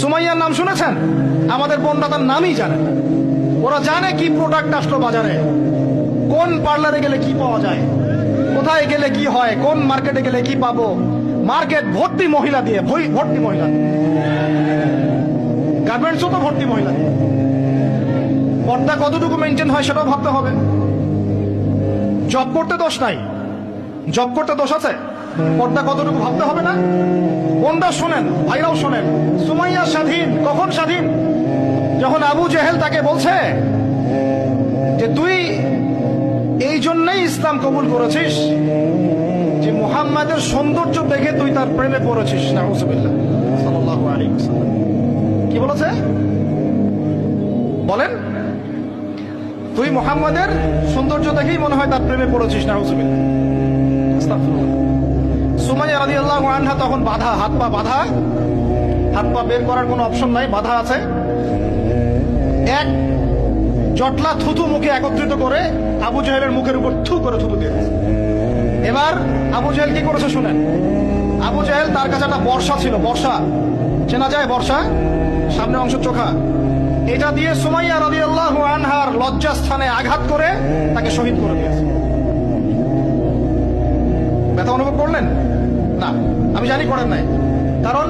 সুমাইয়ার নাম শুনেছেন? আমাদের বোনরা তার নামই জানে ওরা জানে কি প্রোডাক্ট আসলো বাজারে, কোন পার্লারে গেলে কি পাওয়া যায়, কোথায় গেলে কি হয়, কোন মার্কেটে গেলে কি পাবো। মার্কেট ভর্তি মহিলা দিয়ে ভর্তি মহিলা গার্মেন্টসও তো ভর্তি মহিলা দিয়ে। পর্দা কতটুকু মেনটেন হয় সেটাও ভাবতে হবে। জব করতে দোষ নাই। জব করতে দোষ আছে? পর্দা কতটুকু ভাবতে হবে না? কোনটা শোনেন? ভাইরাও শোনেন। সুমাইয়া স্বাধীন, কখন স্বাধীন? যখন আবু জেহেল তাকে বলছে যে, তুই এই জন্যই ইসলাম কবুল করেছিস যে, মুহাম্মাদের সৌন্দর্য দেখে তুই তার প্রেমে পড়েছিস। সাল্লাল্লাহু কি বলেছে? বলেন। তুই মুহাম্মাদের সৌন্দর্য দেখেই মনে হয় তার প্রেমে পড়েছিস। নাউজুবিল্লাহ। তখন বাধা, হাত পা বাধা। হাত পা বের করার কোনো অপশন নাই, বাধা আছে। এক, জটলা থুতু মুখে একত্রিত করে আবু জাহেলের মুখের উপর থু করে থুতু দিয়ে দিয়েছে। এবার আবু জাহেল কি করেছে শুনেন? আবু জাহেল তার কাছে একটা বর্ষা ছিল, বর্ষা। চেনা যায় বর্ষা? সামনে অংশ চোখা। এটা দিয়ে সুমাইয়া রাদিয়াল্লাহু আনহার লজ্জাস্থানে আঘাত করে তাকে শহীদ করে দিয়েছে। ব্যথা অনুভব করলেন? না আমি জানি করেন নাই। কারণ